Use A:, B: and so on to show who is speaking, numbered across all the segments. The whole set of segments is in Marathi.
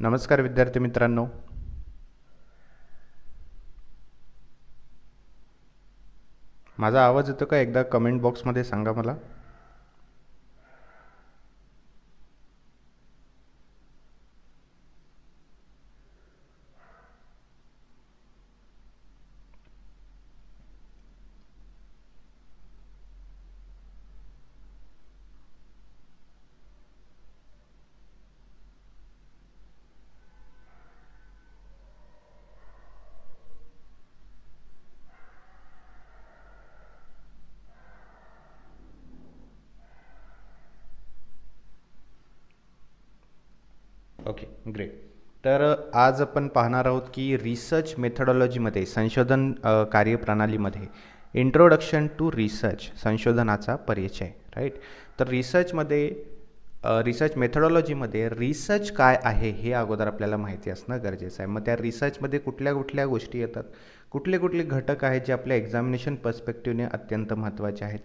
A: नमस्कार विद्यार्थी मित्रांनो. माझा आवाज येतो का एकदा कमेंट बॉक्समध्ये सांगा मला. ओके ग्रेट तर आज आपण पाहणार आहोत की रिसर्च मेथडॉलॉजीमध्ये संशोधन कार्यप्रणालीमध्ये इंट्रोडक्शन टू रिसर्च संशोधनाचा परिचय राईट तर रिसर्चमध्ये रिसर्च मेथडॉलॉजीमध्ये रिसर्च काय आहे हे अगोदर आपल्याला माहिती असणं गरजेचं आहे. मग त्या रिसर्चमध्ये कुठल्या कुठल्या गोष्टी येतात? कुठले कुठले घटक आहेत जे आपल्या एक्झामिनेशन पर्स्पेक्टिव्हने अत्यंत महत्त्वाचे आहेत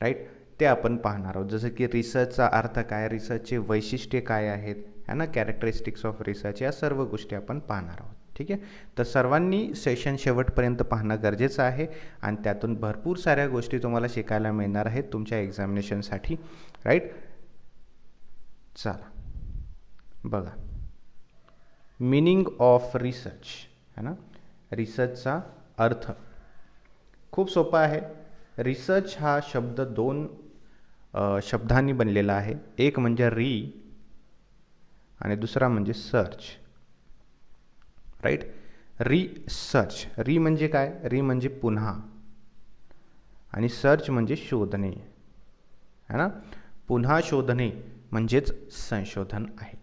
A: राईट ते आपण पाहणार आहोत. जसं की रिसर्चचा अर्थ काय? रिसर्चचे वैशिष्ट्ये काय आहेत? है ना कॅरेक्टरिस्टिक्स ऑफ रिसर्च या सर्व गोष्टी आपण पाहणार आहोत. ठीक आहे? तर सर्वांनी सेशन शेवटपर्यंत पाहणं गरजेचं आहे आणि त्यातून भरपूर साऱ्या गोष्टी तुम्हाला शिकायला मिळणार आहेत तुमच्या एक्झामिनेशनसाठी राईट चला. बघा. मिनिंग ऑफ रिसर्च है ना? रिसर्चचा अर्थ. खूप सोपा आहे. रिसर्च हा शब्द दोन शब्दांनी बनलेला आहे. एक म्हणजे री आणि दुसरा म्हणजे सर्च राईट री सर्च री म्हणजे काय? री म्हणजे पुन्हा. आणि सर्च म्हणजे शोधणे. है ना? पुन्हा शोधणे म्हणजेच संशोधन आहे.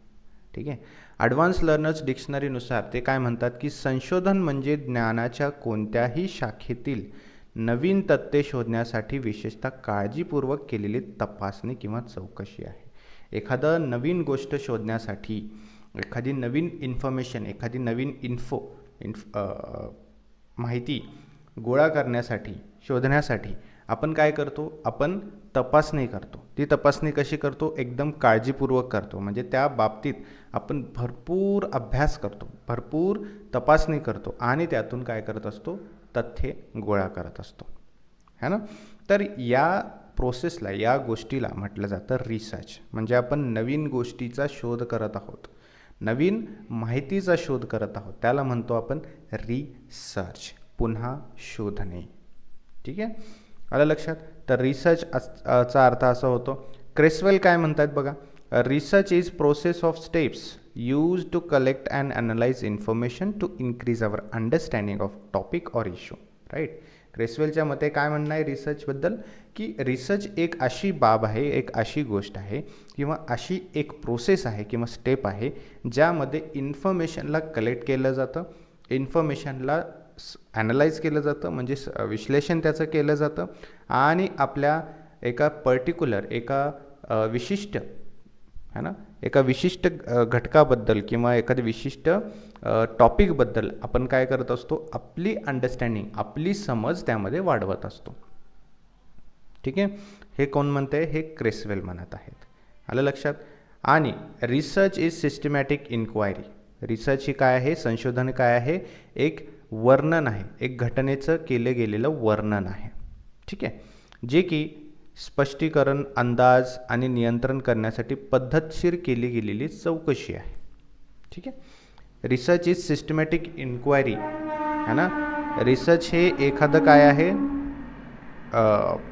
A: ठीक आहे? ॲडव्हान्स लर्नर्स डिक्शनरीनुसार ते काय म्हणतात की संशोधन म्हणजे ज्ञानाच्या कोणत्याही शाखेतील नवीन तत्त्वे शोधण्यासाठी विशेषतः काळजीपूर्वक केलेली तपासणी किंवा चौकशी आहे. एखादं नवीन गोष्ट शोधण्यासाठी एखादी नवीन इन्फॉर्मेशन एखादी नवीन इन्फो इन्फ माहिती गोळा करण्यासाठी शोधण्यासाठी आपण काय करतो? आपण तपासणी करतो. ती तपासणी कशी करतो? एकदम काळजीपूर्वक करतो. म्हणजे त्या बाबतीत आपण भरपूर अभ्यास करतो. भरपूर तपासणी करतो. आणि त्यातून काय करत असतो? तथ्ये गोळा करत असतो. है ना? तर या प्रोसेसला या गोष्टीला म्हटलं जातं रिसर्च म्हणजे आपण नवीन गोष्टीचा शोध करत आहोत. नवीन माहितीचा शोध करत आहोत. त्याला म्हणतो आपण रिसर्च पुन्हा शोधणे. ठीक आहे? आलं लक्षात? तर रिसर्च चा अर्थ असा होतो. क्रेसवेल काय म्हणतात बघा? Research is process of steps use to collect and analyse information to increase our understanding of topic or issue right? क्रेसवेलच्या मते काय म्हणणं आहे रिसर्चबद्दल? की रिसर्च एक अशी बाब आहे एक अशी गोष्ट आहे किंवा अशी एक प्रोसेस आहे किंवा स्टेप आहे ज्यामध्ये इन्फॉर्मेशनला कलेक्ट केलं जातं इन्फॉर्मेशनला ॲनलाइज केलं जातं म्हणजे स- विश्लेषण त्याचं केलं जातं आणि आपल्या एका पर्टिक्युलर एका विशिष्ट है ना? एका विशिष्ट घटकाबद्दल किंवा एखाद्या विशिष्ट टॉपिकबद्दल आपण काय करत असतो? आपली अंडरस्टँडिंग आपली समज त्यामध्ये वाढवत असतो. ठीक आहे? हे कोण म्हणते हे क्रेसवेल म्हणत आहेत. आलं लक्षात? आणि research is systematic inquiry research ही काय आहे? संशोधन काय आहे? एक वर्णन आहे. एक घटनेचं केलं गेलेलं वर्णन आहे. ठीक आहे? जे की स्पष्टीकरण अंदाज आणि नियंत्रण करण्यासाठी पद्धतशीर केली गेलेली चौकशी आहे. ठीक आहे? रिसर्च इज सिस्टमॅटिक इन्क्वायरी है ना? रिसर्च हे एखादं काय आहे?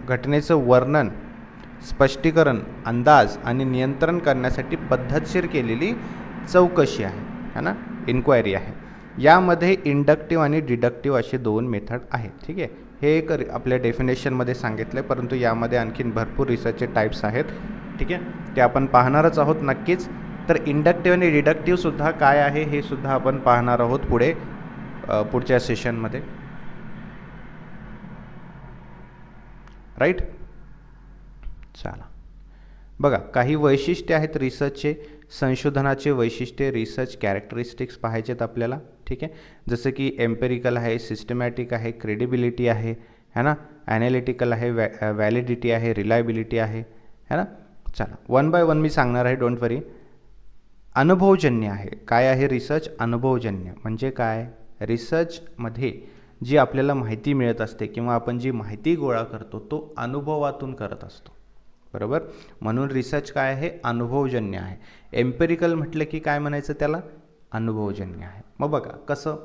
A: घटनेचं वर्णन स्पष्टीकरण अंदाज आणि नियंत्रण करण्यासाठी पद्धतशीर केलेली चौकशी आहे है ना? इन्क्वायरी आहे. यामध्ये इंडक्टिव्ह आणि डिडक्टिव्ह असे दोन मेथड आहेत ठीक आहे? हे एक आपल्या डेफिनेशनमध्ये सांगितलं आहे परंतु यामध्ये आणखीन भरपूर रिसर्चचे टाईप्स आहेत ठीक आहे? ते आपण पाहणारच आहोत नक्कीच. तर इंडक्टिव्ह आणि डिडक्टिव्हसुद्धा काय आहे हे सुद्धा आपण पाहणार आहोत पुढे पुढच्या सेशनमध्ये राईट चला. बघा काही वैशिष्ट्ये आहेत रिसर्चचे संशोधनाचे वैशिष्ट्ये रिसर्च कॅरेक्टरिस्टिक्स पाहायचेत आपल्याला ठीक आहे? जसं की एम्पेरिकल आहे सिस्टमॅटिक आहे क्रेडिबिलिटी आहे है ना? ॲनालिटिकल आहे वॅ वॅलिडिटी आहे रिलायबिलिटी आहे है ना? चला. वन बाय वन मी सांगणार आहे डोंट वरी अनुभवजन्य आहे. काय आहे रिसर्च अनुभवजन्य. म्हणजे काय? रिसर्चमध्ये जी आपल्याला माहिती मिळत असते किंवा आपण जी माहिती गोळा करतो तो अनुभवातून करत असतो. बरोबर? म्हणून रिसर्च काय आहे? अनुभवजन्य आहे. एम्पेरिकल म्हटलं की काय म्हणायचं त्याला? अनुभवजन्य आहे. मग बघा कसं?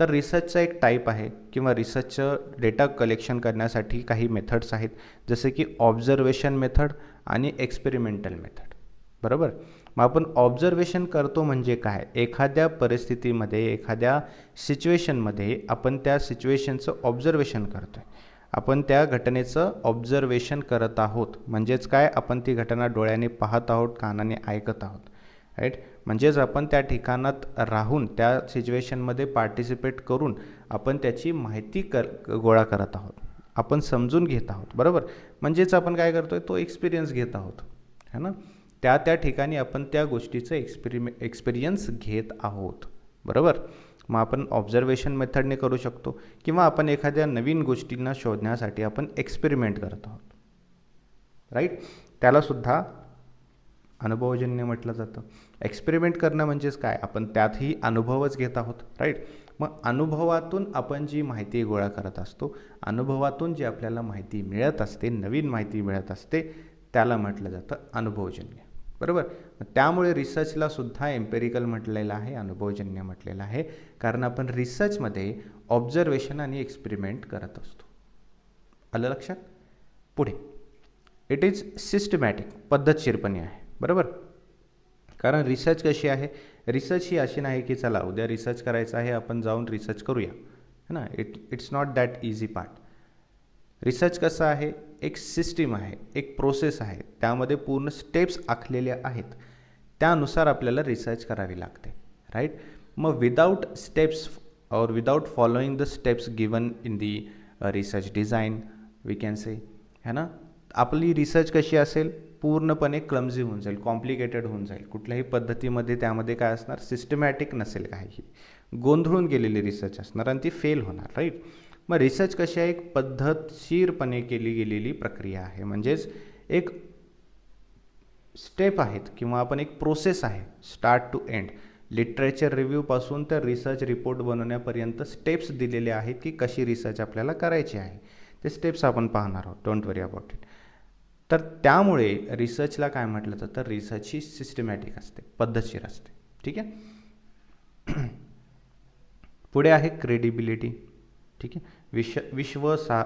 A: तर रिसर्चचा एक टाईप आहे किंवा रिसर्चचं डेटा कलेक्शन करण्यासाठी काही मेथड्स आहेत. जसे की ऑब्झर्वेशन मेथड आणि एक्सपेरिमेंटल मेथड बरोबर? मग आपण ऑब्झर्वेशन करतो म्हणजे काय? एखाद्या परिस्थितीमध्ये एखाद्या सिच्युएशनमध्ये आपण त्या सिच्युएशनचं ऑब्झर्वेशन करतो आहे आपण त्या घटनेचं ऑब्झर्वेशन करत आहोत. म्हणजेच काय? आपण ती घटना डोळ्याने पाहत आहोत कानाने ऐकत आहोत. राईट म्हणजेच आपण त्या ठिकाणात राहून त्या सिच्युएशनमध्ये पार्टिसिपेट करून आपण त्याची माहिती कर गोळा करत आहोत. आपण समजून घेत आहोत. बरोबर? म्हणजेच आपण काय करतो आहे तो एक्सपिरियन्स घेत आहोत. है ना? त्या त्या ठिकाणी आपण त्या गोष्टीचं एक्सपिरिमे एक्सपिरियन्स घेत आहोत. बरोबर? मग आपण ऑब्झर्वेशन मेथडने करू शकतो किंवा आपण एखाद्या नवीन गोष्टींना शोधण्यासाठी आपण एक्सपेरिमेंट करत आहोत. राईट त्यालासुद्धा अनुभवजन्य म्हटलं जातं. एक्सपेरिमेंट करणं म्हणजेच काय? आपण त्यातही अनुभवच घेत आहोत. राईट मग अनुभवातून आपण जी माहिती गोळा करत असतो अनुभवातून जी आपल्याला माहिती मिळत असते नवीन माहिती मिळत असते त्याला म्हटलं जातं अनुभवजन्य. बरोबर? त्यामुळे रिसर्चला सुद्धा एम्पेरिकल म्हटलेलं आहे अनुभवजन्य म्हटलेलं आहे कारण आपण रिसर्चमध्ये ऑब्झर्वेशन आणि एक्सपेरिमेंट करत असतो. आलं लक्षात? पुढे. इट इज सिस्टमॅटिक पद्धतशीरपणे आहे. बरोबर? कारण रिसर्च कशी आहे? रिसर्च ही अशी नाही की चला उद्या रिसर्च करायचं आहे आपण जाऊन रिसर्च करूया. है ना? It it's not that easy part research कसं आहे? एक सिस्टीम आहे एक प्रोसेस आहे. त्यामध्ये पूर्ण स्टेप्स आखलेल्या आहेत. त्यानुसार आपल्याला रिसर्च करावी लागते राईट मग विदाऊट स्टेप्स और without following the steps given in the research design we can say है ना? आपली रिसर्च कशी असेल? पूर्णपणे क्लमझी होऊन जाईल कॉम्प्लिकेटेड होऊन जाईल. कुठल्याही पद्धतीमध्ये त्यामध्ये काय असणार? सिस्टमॅटिक नसेल काही गोंधळून गेलेली रिसर्च असणार आणि ती फेल होणार राईट मग रिसर्च कशी आहे? एक पद्धतशीरपणे केली गेलेली प्रक्रिया आहे. म्हणजेच एक स्टेप आहेत किंवा आपण एक प्रोसेस आहे स्टार्ट टू एंड लिटरेचर रिव्ह्यूपासून तर रिसर्च रिपोर्ट बनवण्यापर्यंत स्टेप्स दिलेले आहेत की कशी रिसर्च आपल्याला करायची आहे. ते स्टेप्स आपण पाहणार आहोत. डोंट वरी अबाउट इट तर त्यामुळे रिसर्चला काय म्हटलं जातं? रिसर्च ही सिस्टमॅटिक असते पद्धतशीर असते. ठीक आहे? पुढे आहे क्रेडिबिलिटी ठीक आहे? विश्व विश्वसा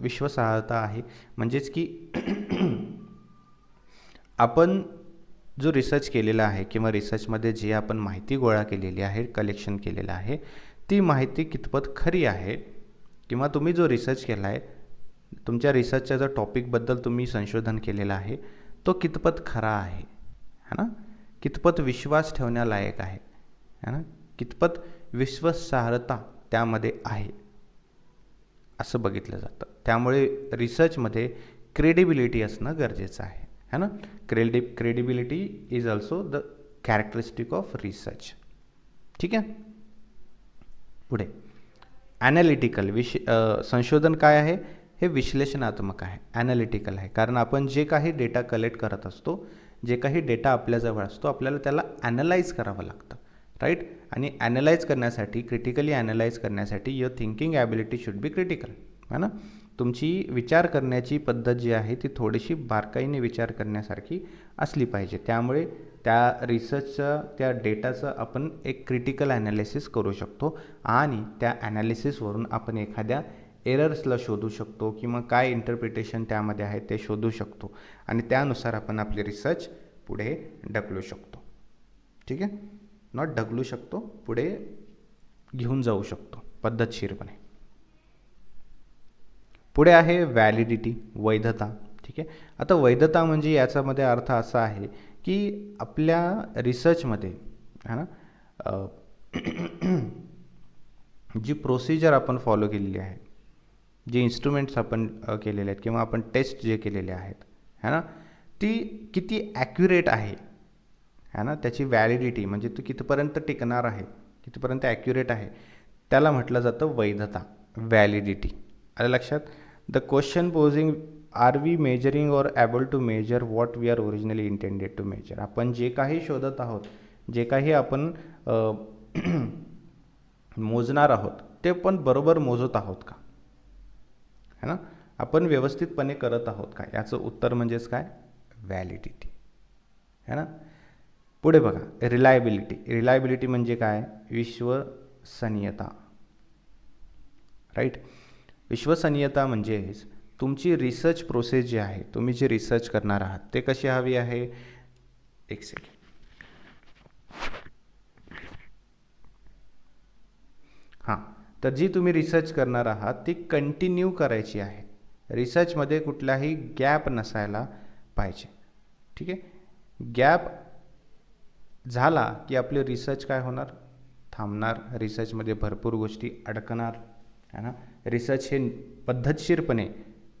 A: विश्वासार्हता आहे. म्हणजेच की आपण जो रिसर्च केलेला आहे किंवा रिसर्चमध्ये जी आपण माहिती गोळा केलेली आहे कलेक्शन केलेलं आहे ती माहिती कितपत खरी आहे किंवा तुम्ही जो रिसर्च केला आहे तुमच्या रिसर्चच्या जो टॉपिकबद्दल तुम्ही संशोधन केलेलं आहे तो कितपत खरा आहे? है ना? कितपत विश्वास ठेवण्यालायक आहे? है ना? कितपत विश्वासार्हता त्यामध्ये आहे? असं बघितलं जातं. त्यामुळे रिसर्चमध्ये क्रेडिबिलिटी असणं गरजेचं आहे. है ना? Credi credibility is also the characteristic of research ठीक आहे? पुढे. ॲनालिटिकल विश संशोधन काय आहे? हे विश्लेषणात्मक आहे. ॲनालिटिकल आहे. कारण आपण जे काही डेटा कलेक्ट करत असतो जे काही डेटा आपल्याजवळ असतो आपल्याला त्याला ॲनलाईज करावं लागतं. राईट? आणि ॲनलाईज करण्यासाठी क्रिटिकली ॲनलाईज करण्यासाठी your thinking ability should be critical है ना? तुमची विचार करण्याची पद्धत जी आहे ती थोडीशी बारकाईने विचार करण्यासारखी असली पाहिजे. त्यामुळे त्या रिसर्चचं त्या डेटाचं आपण एक क्रिटिकल ॲनालिसिस करू शकतो आणि त्या ॲनालिसिसवरून आपण एखाद्या एरर्सला शोधू शकतो किंवा काय इंटरप्रिटेशन त्यामध्ये आहे ते शोधू शकतो. आणि त्यानुसार आपण आपली रिसर्च पुढे ढकलू शकतो. ठीक आहे? नॉट ढकलू शकतो पुढे घेऊन जाऊ शकतो पद्धतशीरपणे. पुढे आहे व्हॅलिडिटी वैधता ठीक आहे? आता वैधता म्हणजे याच्यामध्ये अर्थ असा आहे की आपल्या रिसर्चमध्ये है ना? जी प्रोसिजर आपण फॉलो केलेली आहे जे इन्स्ट्रुमेंट्स आपण केलेले आहेत किंवा आपण टेस्ट जे केलेले आहेत है ना? ती किती ॲक्युरेट आहे? है ना? त्याची व्हॅलिडिटी म्हणजे तो कितपर्यंत टिकणार आहे कितीपर्यंत ॲक्युरेट आहे त्याला म्हटलं जातं वैधता व्हॅलिडिटी आलं लक्षात? The question posing are we measuring or able to measure what we are originally intended to measure आपण जे काही शोधत आहोत जे काही आपण मोजणार आहोत ते पण बरोबर मोजत आहोत का? है ना? आपण व्यवस्थितपणे करत आहोत का? याचं उत्तर म्हणजेच काय? व्हॅलिडिटी है ना? पुढे बघा. रिलायबिलिटी रिलायबिलिटी म्हणजे काय? विश्वसनीयता. राईट विश्वसनीयता म्हणजेच तुमची रिसर्च प्रोसेस जी आहे तुम्ही जे रिसर्च करणार आहात ते कशी हवी आहे? एक सेकंड हां. तर जी तुम्ही रिसर्च करणार आहात ती कंटिन्यू करायची आहे. रिसर्चमध्ये कुठलाही गॅप नसायला पाहिजे. ठीक आहे? गॅप झाला की आपले रिसर्च काय होणार? थांबणार. रिसर्चमध्ये भरपूर गोष्टी अडकणार. है ना? रिसर्च हे पद्धतशीरपणे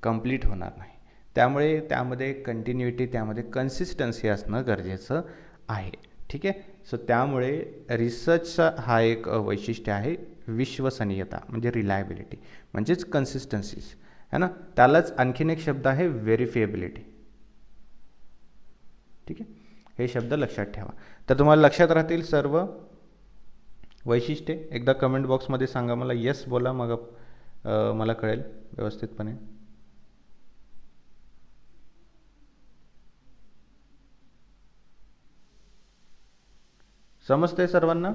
A: कंप्लीट होणार नाही. त्यामुळे त्यामध्ये कंटिन्युटी त्यामध्ये कन्सिस्टन्सी असणं गरजेचं आहे. ठीक आहे? सो त्यामुळे रिसर्चचा हा एक वैशिष्ट्य आहे विश्वसनीयता म्हणजे रिलायबिलिटी म्हणजेच कन्सिस्टन्सीज है ना? त्यालाच आणखीन एक शब्द आहे व्हेरिफिएबिलिटी ठीक आहे? हे शब्द लक्षात ठेवा. तर तुम्हाला लक्षात राहतील सर्व वैशिष्ट्ये. एकदा कमेंट बॉक्समध्ये सांगा मला येस बोला मग मला कळेल व्यवस्थितपणे. समजते सर्वांना?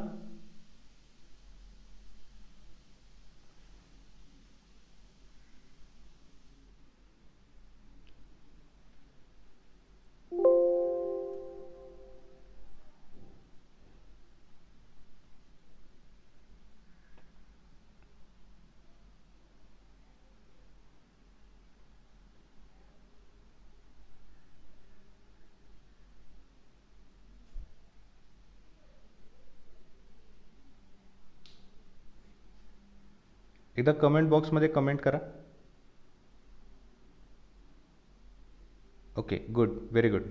A: एकदा कमेंट बॉक्समध्ये कमेंट करा. Okay good very good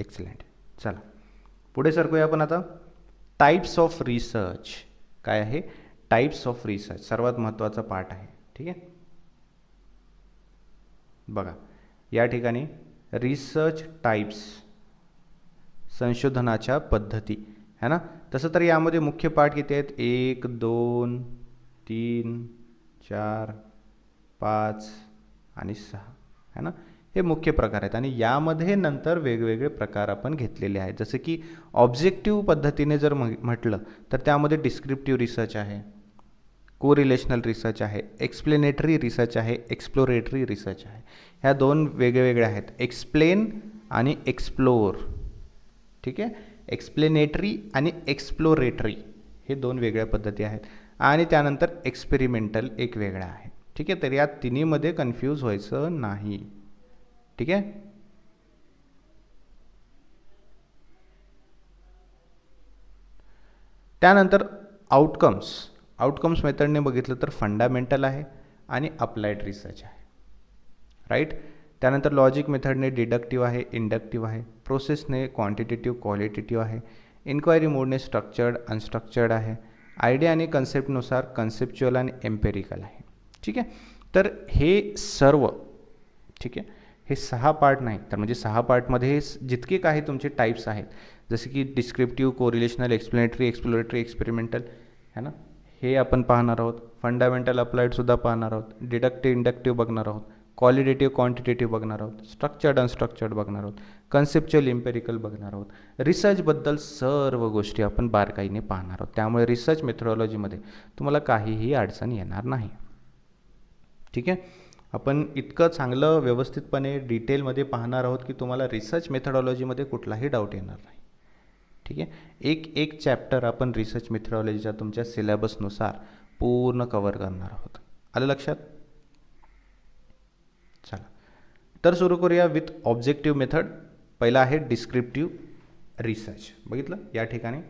A: excellent चला. पुढे सरकूया आपण आता. टाईप्स ऑफ रिसर्च काय आहे? टाईप्स ऑफ रिसर्च सर्वात महत्त्वाचा पार्ट आहे. ठीक आहे? बघा. या ठिकाणी रिसर्च टाईप्स संशोधनाच्या पद्धती. है ना? तसं तर यामध्ये मुख्य पाठ किती आहेत? एक दोन तीन चार पाच आणि सहा. है ना? हे मुख्य प्रकार आहेत. आणि यामध्ये नंतर वेगवेगळे प्रकार आपण घेतलेले आहेत. जसं की ऑब्जेक्टिव्ह पद्धतीने जर म्ह म्हटलं तर त्यामध्ये डिस्क्रिप्टिव्ह रिसर्च आहे कोरिलेशनल रिसर्च आहे एक्सप्लेनेटरी रिसर्च आहे एक्सप्लोरेटरी रिसर्च आहे. ह्या दोन वेगळ्या आहेत. एक्सप्लेन आणि एक्सप्लोर ठीक आहे? एक्सप्लेनेटरी आणि एक्सप्लोरेटरी हे दोन वेगळ्या पद्धती आहेत. आणि त्यानंतर एक्सपेरिमेंटल एक वेगळा आहे. ठीक आहे? तर या तिन्हीमध्ये कन्फ्यूज व्हायचं नाही. ठीक आहे? त्यानंतर आउटकम्स आउटकम्स मेथडने बघितलं तर फंडामेंटल आहे आणि अप्लाइड रिसर्च आहे. राईट त्यानंतर लॉजिक मेथडने डिडक्टिव्ह आहे इंडक्टिव्ह आहे प्रोसेसने क्वांटिटेटिव्ह क्वालिटेटिव्ह आहे इन्क्वायरी मोडने स्ट्रक्चर्ड अनस्ट्रक्चर्ड आहे आयडिया आणि कन्सेप्टनुसार कन्सेप्च्युअल आणि एम्पेरिकल आहे. ठीक आहे? तर हे सर्व ठीक आहे? हे सहा पार्ट नाही तर म्हणजे सहा पार्टमध्ये जितके काही तुमचे टाईप्स आहेत जसे की descriptive correlational explanatory exploratory experimental है ना? हे आपण पाहणार आहोत. फंडामेंटल अप्लाइडसुद्धा पाहणार आहोत. डिडक्टिव्ह इंडक्टिव्ह बघणार आहोत. क्वालिटेटिव्ह क्वांटिटेटिव्ह बघणार आहोत. स्ट्रक्चर्ड अनस्ट्रक्चर्ड बघणार आहोत. कन्सेप्च्युअल इम्पेरिकल बघणार आहोत. रिसर्चबद्दल सर्व गोष्टी आपण बारकाईने पाहणार आहोत. त्यामुळे रिसर्च मेथडॉलॉजीमध्ये तुम्हाला काहीही अडचण येणार नाही. ठीक आहे? आपण इतकं चांगलं व्यवस्थितपणे डिटेलमध्ये पाहणार आहोत की तुम्हाला रिसर्च मेथडॉलॉजीमध्ये कुठलाही डाऊट येणार नाही. ठीक आहे? एक एक चॅप्टर आपण रिसर्च मेथडॉलॉजीच्या तुमच्या सिलेबसनुसार पूर्ण कवर करणार आहोत. आलं लक्षात? चला. तर सुरू करूया विथ ऑब्जेक्टिव्ह मेथड पहिला आहे डिस्क्रिप्टिव्ह रिसर्च बघितलं? या ठिकाणी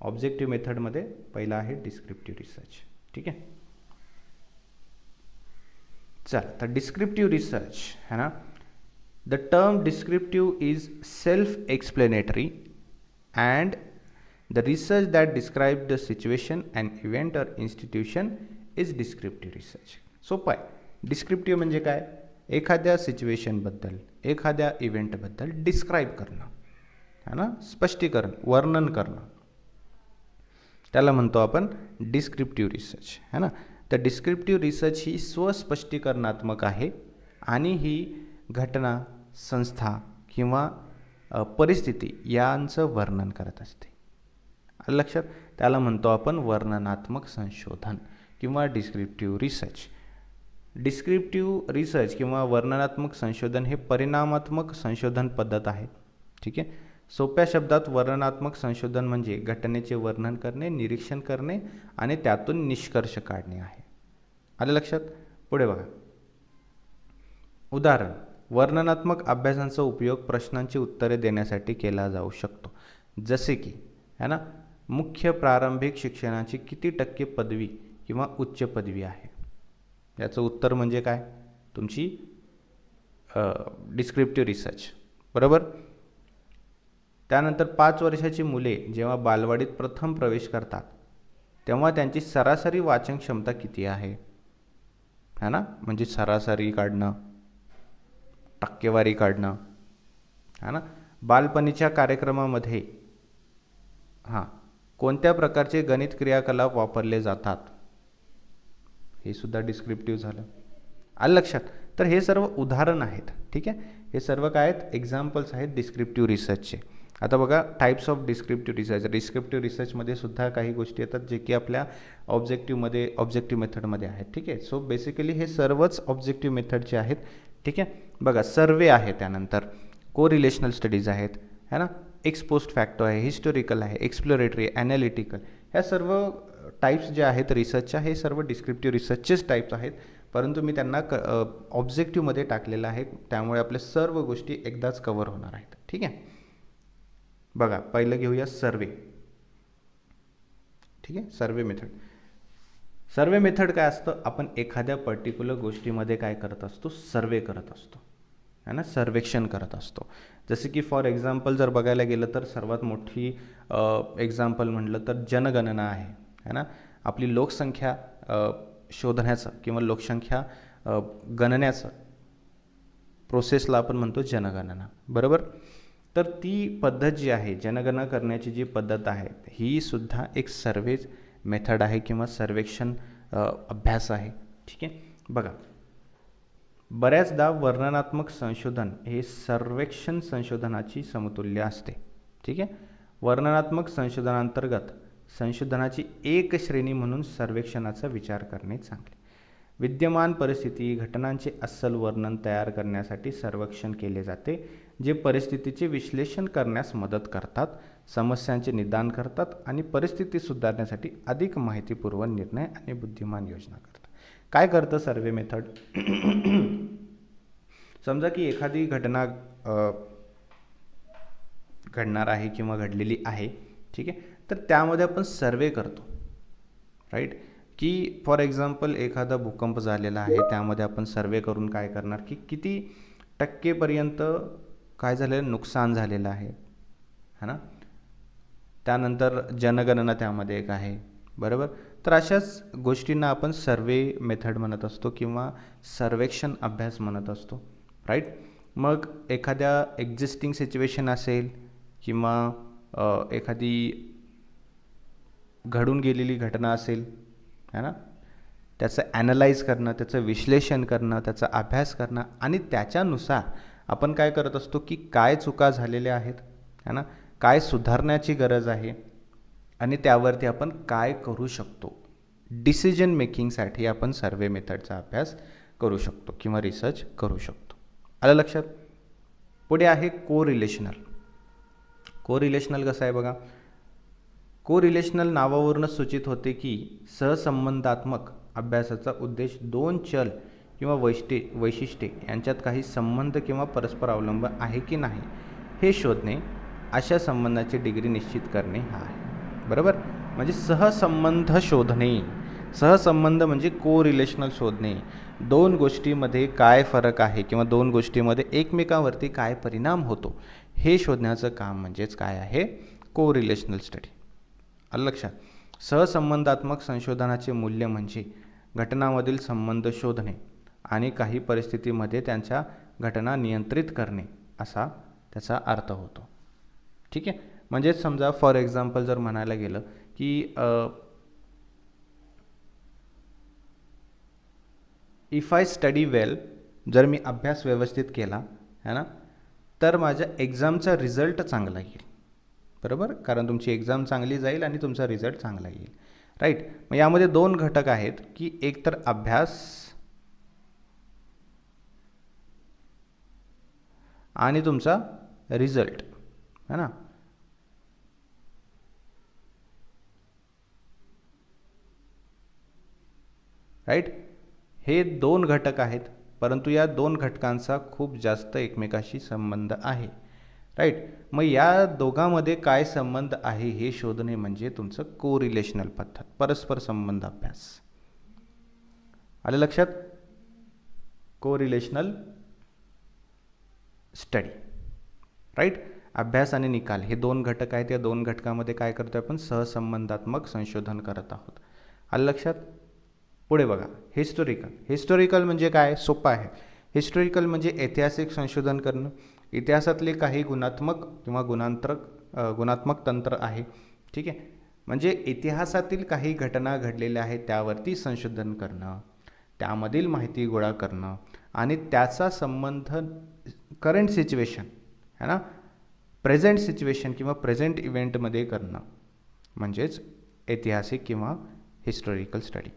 A: ऑब्जेक्टिव्ह मेथडमध्ये पहिला आहे डिस्क्रिप्टिव्ह रिसर्च ठीक आहे? चला तर डिस्क्रिप्टिव्ह रिसर्च है ना? The term descriptive is self explanatory and the research that describe the situation and event or institution is descriptive research सोपं आहे डिस्क्रिप्टिव्ह म्हणजे काय? एखाद्या सिच्युएशनबद्दल एखाद्या इव्हेंटबद्दल डिस्क्राईब करणं है ना? स्पष्टीकरण वर्णन करणं. त्याला म्हणतो आपण डिस्क्रिप्टिव्ह रिसर्च है ना? तर डिस्क्रिप्टिव्ह रिसर्च ही स्वस्पष्टीकरणात्मक आहे आणि ही घटना संस्था किंवा परिस्थिती यांचं वर्णन करत असते. लक्षात त्याला म्हणतो आपण वर्णनात्मक संशोधन किंवा डिस्क्रिप्टिव्ह रिसर्च डिस्क्रिप्टिव्ह रिसर्च किंवा वर्णनात्मक संशोधन हे परिणामात्मक संशोधन पद्धत आहे. ठीक आहे? सोप्या शब्दात वर्णनात्मक संशोधन म्हणजे घटनेचे वर्णन करणे निरीक्षण करणे आणि त्यातून निष्कर्ष काढणे आहे. आलं लक्षात? पुढे बघा. उदाहरण वर्णनात्मक अभ्यासांचा उपयोग प्रश्नांची उत्तरे देण्यासाठी केला जाऊ शकतो. जसे की है ना? मुख्य प्रारंभिक शिक्षणाची किती टक्के पदवी किंवा उच्च पदवी आहे? याचं उत्तर म्हणजे काय? तुमची डिस्क्रिप्टिव्ह रिसर्च बरोबर? त्यानंतर पाच वर्षाची मुले जेव्हा बालवाडीत प्रथम प्रवेश करतात तेव्हा त्यांची सरासरी वाचन क्षमता किती आहे? है ना? म्हणजे सरासरी काढणं टक्केवारी काढणं है ना? बालपणीच्या कार्यक्रमामध्ये हां कोणत्या प्रकारचे गणित क्रियाकलाप वापरले जातात? हे सुद्धा डिस्क्रिप्टिव्ह झालं. आलं लक्षात? तर हे सर्व उदाहरण आहेत. ठीक आहे? हे सर्व काय आहेत? एक्झाम्पल्स आहेत डिस्क्रिप्टिव्ह रिसर्चचे आता बघा types of descriptive research descriptive रिसर्चमध्ये सुद्धा काही गोष्टी येतात जे की आपल्या ऑब्जेक्टिव्हमध्ये ऑब्जेक्टिव्ह मेथडमध्ये आहेत. ठीक आहे? सो बेसिकली हे सर्वच ऑब्जेक्टिव्ह मेथडचे आहेत. ठीक आहे? बघा सर्वे आहे त्यानंतर. को रिलेशनल स्टडीज आहेत. है ना? एक्सपोस्ट फॅक्टो आहे हिस्टोरिकल आहे एक्सप्लोरेटरी ॲनालिटिकल ह्या सर्व टाईप्स जे आहेत रिसर्चच्या हे सर्व डिस्क्रिप्टिव्ह रिसर्चचेच टाईप्स आहेत. परंतु मी त्यांना क ऑब्जेक्टिव्हमध्ये टाकलेलं आहे. त्यामुळे आपल्या सर्व गोष्टी एकदाच कवर होणार आहेत. ठीक आहे? बघा पहिलं घेऊया सर्वे ठीक आहे? सर्वे मेथड सर्वे मेथड काय असतं? आपण एखाद्या पर्टिक्युलर गोष्टीमध्ये काय करत असतो? सर्वे करत असतो. है ना? सर्वेक्षण करत असतो. जसे की फॉर एक्झाम्पल जर बघायला गेलं तर सर्वात मोठी एक्झाम्पल म्हटलं तर जनगणना आहे. है ना? आपली लोकसंख्या शोधण्याचं किंवा लोकसंख्या गणण्याचं. प्रोसेसला आपण म्हणतो जनगणना. बरोबर? तर ती पद्धत जी आहे जनगणना करण्याची जी पद्धत आहे ही सुद्धा एक सर्वेज मेथड आहे किंवा सर्वेक्षण अभ्यास आहे. ठीक आहे? बघा. बऱ्याचदा वर्णनात्मक संशोधन हे सर्वेक्षण संशोधनाची समतुल्य असते. ठीक आहे? वर्णनात्मक संशोधनांतर्गत संशोधनाची एक श्रेणी म्हणून सर्वेक्षणाचा विचार करणे चांगले. विद्यमान परिस्थिती घटनांचे अस्सल वर्णन तयार करण्यासाठी सर्वेक्षण केले जाते जे परिस्थितीचे विश्लेषण करण्यास मदत करतात समस्यांचे निदान करतात आणि परिस्थिती सुधारण्यासाठी अधिक माहितीपूर्व निर्णय आणि बुद्धिमान योजना करतात. काय करतं सर्वे मेथड? समजा की एखादी घटना घडणार आहे किंवा घडलेली आहे ठीक आहे? तर त्यामध्ये आपण सर्वे करतो. राईट की फॉर एक्झाम्पल एखादा भूकंप झालेला आहे त्यामध्ये आपण सर्वे करून काय करणार? की किती टक्केपर्यंत काय झालेलं नुकसान झालेलं आहे. है ना? त्यानंतर जनगणना त्यामध्ये एक आहे. बरोबर? तर अशाच गोष्टींना आपण सर्वे मेथड म्हणत असतो किंवा सर्वेक्षण अभ्यास म्हणत असतो. राईट मग एखाद्या एक्झिस्टिंग सिच्युएशन असेल किंवा एखादी घडून गेलेली घटना असेल है ना? त्याचं ॲनलाईज करणं त्याचं विश्लेषण करणं त्याचा अभ्यास करणं आणि त्याच्यानुसार आपण काय करत असतो की काय चुका झालेल्या आहेत है ना? काय सुधारण्याची गरज आहे आणि त्यावरती आपण काय करू शकतो? डिसिजन मेकिंगसाठी आपण सर्वे मेथडचा अभ्यास करू शकतो किंवा रिसर्च करू शकतो. आलं लक्षात? पुढे आहे को रिलेशनल को रिलेशनल कसं आहे बघा? को रिलेशनल नावावरूनच सूचित होते की सहसंबंधात्मक अभ्यासाचा उद्देश दोन चल किंवा वैष्टे वैशिष्ट्ये यांच्यात काही संबंध किंवा परस्पर अवलंब आहे की नाही हे शोधणे अशा संबंधाची डिग्री निश्चित करणे हा आहे. बरोबर? म्हणजे सहसंबंध शोधणे. सहसंबंध म्हणजे को रिलेशनल शोधणे. दोन गोष्टीमध्ये काय फरक आहे किंवा दोन गोष्टीमध्ये एकमेकांवरती काय परिणाम होतो हे शोधण्याचं काम म्हणजेच काय आहे? को रिलेशनल स्टडी. आलं लक्षात. सहसंबंधात्मक संशोधनाचे मूल्य म्हणजे घटनामधील संबंध शोधणे आणि काही परिस्थितीमध्ये त्यांच्या घटना नियंत्रित करणे असा त्याचा अर्थ होतो. ठीक आहे? म्हणजेच समजा फॉर एक्झाम्पल जर म्हणायला गेलं की इफ आय स्टडी वेल जर मी अभ्यास व्यवस्थित केला है ना? तर माझ्या एक्झामचा रिझल्ट चांगला येईल. बरोबर? कारण तुमची एक्झाम चांगली जाईल आणि तुमचा रिझल्ट चांगला येईल. राईट मग यामध्ये दोन घटक आहेत की एक तर अभ्यास आणि तुमचा रिझल्ट है ना? राईट हे दोन घटक आहेत परंतु या दोन घटकांचा खूप जास्त एकमेकाशी संबंध आहे. राईट? मग या दोघांमध्ये काय संबंध आहे हे शोधणे म्हणजे तुमचं को रिलेशनल पद्धत परस्पर संबंध अभ्यास. आलं लक्षात? को रिलेशनल स्टडी राईट? अभ्यास आणि निकाल हे दोन घटक आहेत या दोन घटकामध्ये काय करतो आपण? सहसंबंधात्मक संशोधन करत आहोत. आलं लक्षात? पुढे बघा. हिस्टोरिकल हिस्टोरिकल म्हणजे काय? सोपं आहे. हिस्टोरिकल म्हणजे ऐतिहासिक संशोधन करणं. इतिहासातले काही गुणात्मक किंवा गुणांतरक गुणात्मक तंत्र आहे. ठीक आहे? म्हणजे इतिहासातील काही घटना घडलेल्या आहेत त्यावरती संशोधन करणं त्यामधील माहिती गोळा करणं आणि त्याचा संबंध करंट सिच्युएशन है ना? प्रेझेंट सिच्युएशन किंवा प्रेझेंट इव्हेंटमध्ये करणं. म्हणजेच ऐतिहासिक किंवा हिस्टोरिकल स्टडी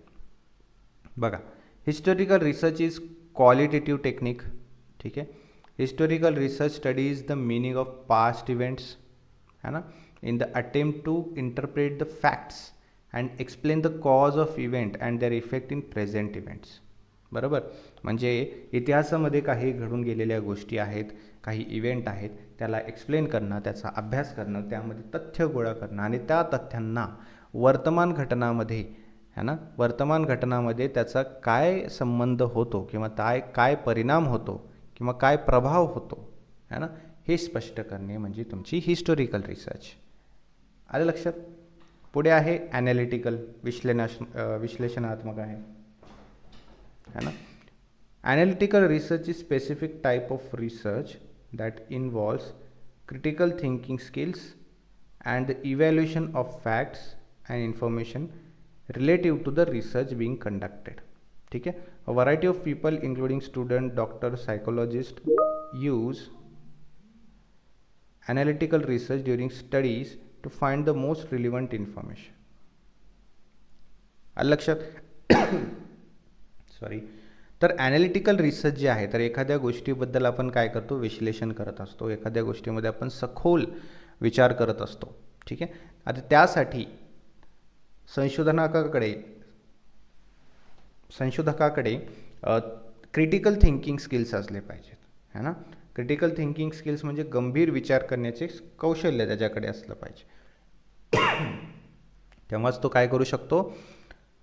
A: बघा historical research is qualitative technique ठीक आहे? Historical research studies the meaning of past events है ना? In the attempt to interpret the facts and explain the cause of event and their effect in present events बरोबर? म्हणजे इतिहासामध्ये काही घडून गेलेल्या गोष्टी आहेत काही इव्हेंट आहेत त्याला एक्सप्लेन करणं त्याचा अभ्यास करणं त्यामध्ये तथ्य गोळा करणं आणि त्या तथ्यांना वर्तमान घटनामध्ये है ना? वर्तमान घटनामध्ये त्याचा काय संबंध होतो किंवा काय काय परिणाम होतो किंवा काय प्रभाव होतो? है ना? हे स्पष्ट करणे म्हणजे तुमची हिस्टोरिकल रिसर्च आलं लक्षात? पुढे आहे ॲनालिटिकल विश्लेष विश्लेषणात्मक आहे. है ना? Analytical research is specific type of research that involves critical thinking skills and the evaluation of facts and information relative to the research being conducted ठीक आहे A variety of people including student doctor psychologist use analytical research during studies to find the most relevant information. लक्षात सॉरी तर ॲनालिटिकल रिसर्च जे आहे तर एखाद्या गोष्टीबद्दल आपण काय करतो? विश्लेषण करत असतो. एखाद्या गोष्टीमध्ये आपण सखोल विचार करत असतो. ठीक आहे? आता त्यासाठी संशोधनाकाकडे संशोधकाकडे क्रिटिकल थिंकिंग स्किल्स असले पाहिजेत है ना? क्रिटिकल थिंकिंग स्किल्स म्हणजे गंभीर विचार करण्याचे कौशल्य त्याच्याकडे असलं पाहिजे. तेव्हाच तो काय करू शकतो?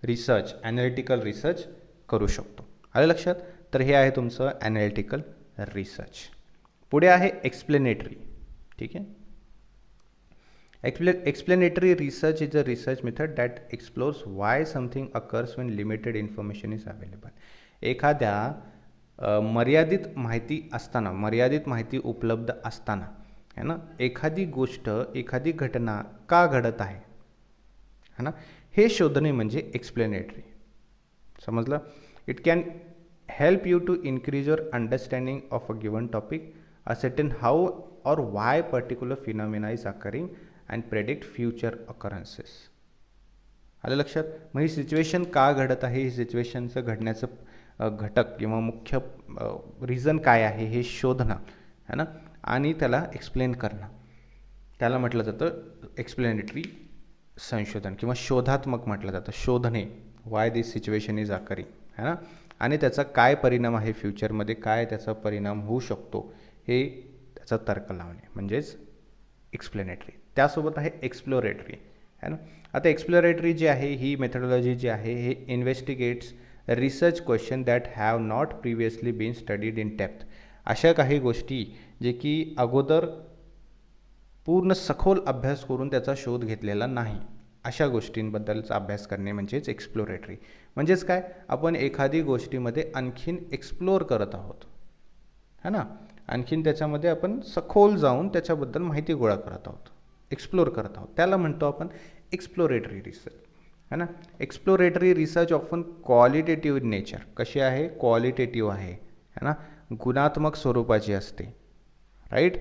A: रिसर्च ॲनालिटिकल रिसर्च करू शकतो. आलं लक्षात? तर हे आहे तुमचं ॲनालिटिकल रिसर्च पुढे आहे एक्सप्लेनेटरी ठीक आहे? एक्सप्ले explanatory research is a research method that explores why something occurs when limited information is available एखाद्या मर्यादित माहिती असताना मर्यादित माहिती उपलब्ध असताना है ना एखादी गोष्ट एखादी घटना का घडत आहे है ना हे शोधणे म्हणजे एक्सप्लेनेटरी समजलं it can help you to increase your understanding of a given topic ascertain how or why particular phenomena is occurring and predict future occurrences आलं लक्षात? मग ही सिच्युएशन का घडत आहे? ही सिच्युएशनचं घडण्याचं घटक किंवा मुख्य रिझन काय आहे हे शोधणं है ना? आणि त्याला एक्सप्लेन करणं. त्याला म्हटलं जातं एक्सप्लेनेटरी संशोधन किंवा शोधात्मक म्हटलं जातं शोधणे. Why this situation is occurring है ना? आणि त्याचा काय परिणाम आहे फ्युचरमध्ये काय त्याचा परिणाम होऊ शकतो? हे त्याचा तर्क लावणे म्हणजेच एक्सप्लेनेटरी त्यासोबत आहे एक्सप्लोरेटरी है ना? आता एक्सप्लोरेटरी जी आहे ही मेथडॉलॉजी जी आहे हे investigates research question that have not previously been studied in depth अशा काही गोष्टी जे की अगोदर पूर्ण सखोल अभ्यास करून त्याचा शोध घेतलेला नाही. अशा गोष्टींबद्दलचा अभ्यास करणे म्हणजेच एक्सप्लोरेटरी म्हणजेच काय? आपण एखादी गोष्टीमध्ये आणखीन एक्सप्लोर करत आहोत. है ना? आणखीन त्याच्यामध्ये आपण सखोल जाऊन त्याच्याबद्दल माहिती गोळा करत आहोत. एक्सप्लोर करत आहोत. त्याला म्हणतो आपण एक्सप्लोरेटरी रिसर्च है ना? Exploratory research often qualitative in nature कशी आहे? क्वालिटेटिव्ह आहे. है ना? गुणात्मक स्वरूपाची असते. Right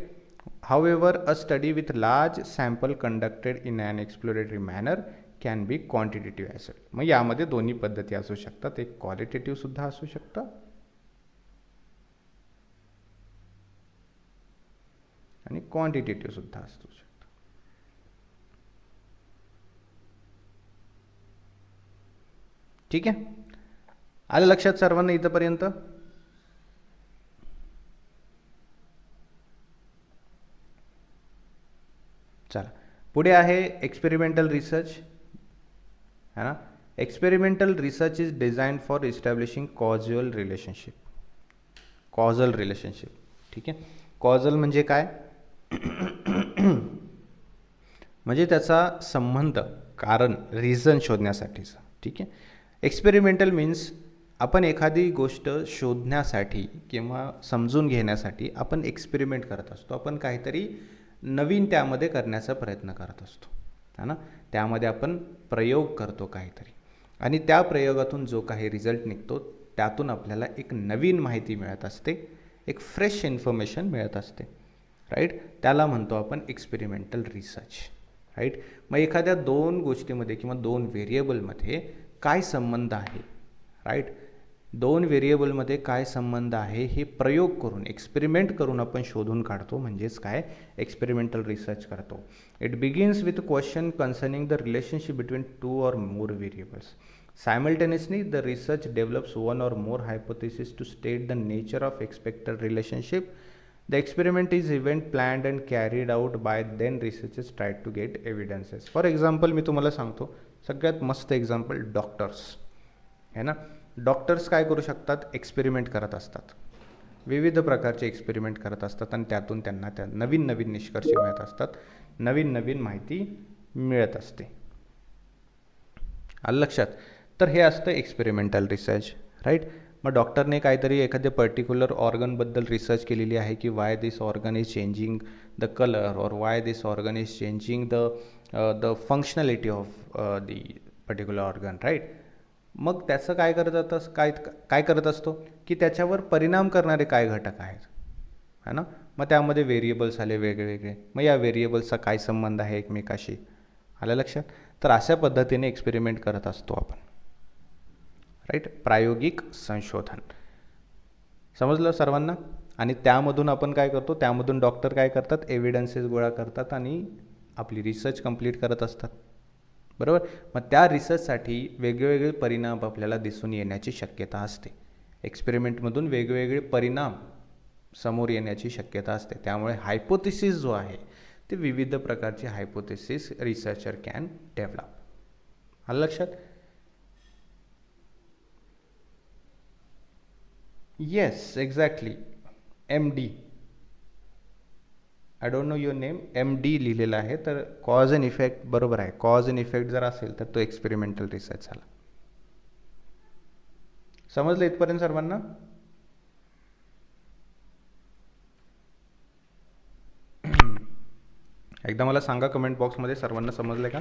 A: however a study with large sample conducted in an exploratory manner can be quantitative asset मग यामध्ये दोन्ही पद्धती असू शकतात. एक क्वालिटेटिव्हसुद्धा असू शकतं. आणि क्वांटिटेटिव्ह सुद्धा असू शकतं. ठीक आहे? आलं लक्षात सर्वांना इथंपर्यंत? चला. पुढे आहे एक्सपेरिमेंटल रिसर्च है ना? Experimental research is design for establishing causal relationship causal relationship ठीक आहे? कॉझल म्हणजे काय? म्हणजे त्याचा संबंध कारण रिझन शोधण्यासाठीचा. ठीक आहे? एक्सपेरिमेंटल मीन्स आपण एखादी गोष्ट शोधण्यासाठी किंवा समजून घेण्यासाठी आपण एक्सपेरिमेंट करत असतो. आपण काहीतरी नवीन त्यामध्ये करण्याचा प्रयत्न करत असतो. है ना? त्यामध्ये आपण प्रयोग करतो काहीतरी. आणि त्या प्रयोगातून जो काही रिझल्ट निघतो त्यातून आपल्याला एक नवीन माहिती मिळत असते. एक फ्रेश इन्फॉर्मेशन मिळत असते. राईट त्याला म्हणतो आपण एक्सपेरिमेंटल रिसर्च राईट मग एखाद्या दोन गोष्टीमध्ये किंवा दोन व्हेरिएबलमध्ये काय संबंध आहे? राईट दोन व्हेरिएबलमध्ये काय संबंध आहे हे प्रयोग करून एक्सपेरिमेंट करून आपण शोधून काढतो म्हणजेच काय? एक्सपेरिमेंटल रिसर्च करतो. It begins with question concerning the relationship between two or more variables simultaneously the research develops one or more hypothesis to state the nature of expected relationship the experiment is event planned and carried out by then researches try to get evidences for example मी तुम्हाला सांगतो सगळ्यात मस्त एक्झाम्पल डॉक्टर्स है ना? डॉक्टर्स काय करू शकतात? एक्सपेरिमेंट करत असतात. विविध प्रकारचे एक्सपेरिमेंट करत असतात आणि त्यातून त्यांना त्या नवीन नवीन निष्कर्ष मिळत असतात. नवीन नवीन माहिती मिळत असते. आलं लक्षात? तर हे असतं एक्सपेरिमेंटल रिसर्च राईट मग डॉक्टरने काहीतरी एखाद्या पर्टिक्युलर ऑर्गनबद्दल रिसर्च केलेली आहे की why this organ is changing the colour और why this organ is changing the the functionality of the particular organ right मग त्याचं काय करत अस काय काय करत असतो? की त्याच्यावर परिणाम करणारे काय घटक आहेत? है ना? मग त्यामध्ये व्हेरिएबल्स आले वेगवेगळे. मग या व्हेरिएबल्सचा काय संबंध आहे एकमेकाशी? आलं लक्षात? तर अशा पद्धतीने एक्सपेरिमेंट करत असतो आपण. राईट? प्रायोगिक संशोधन. समजलं सर्वांना? आणि त्यामधून आपण काय करतो? त्यामधून डॉक्टर काय करतात? एव्हिडन्सेस गोळा करतात आणि आपली रिसर्च कंप्लीट करत असतात. बरोबर? मग त्या रिसर्चसाठी वेगवेगळे परिणाम आपल्याला दिसून येण्याची शक्यता असते. एक्सपेरिमेंटमधून वेगवेगळे परिणाम समोर येण्याची शक्यता असते. त्यामुळे हायपोथिसिस जो आहे ते विविध प्रकारचे हायपोथिसिस रिसर्चर कॅन डेव्हलप आलं लक्षात? Yes exactly M D I don't know your name M D लिहिलेलं आहे तर कॉज अँड इफेक्ट बरोबर आहे. कॉज अँड इफेक्ट जर असेल तर तो एक्सपेरिमेंटल रिसर्च झाला. समजलं इथपर्यंत सर्वांना? एकदा मला सांगा कमेंट बॉक्समध्ये सर्वांना समजलं का?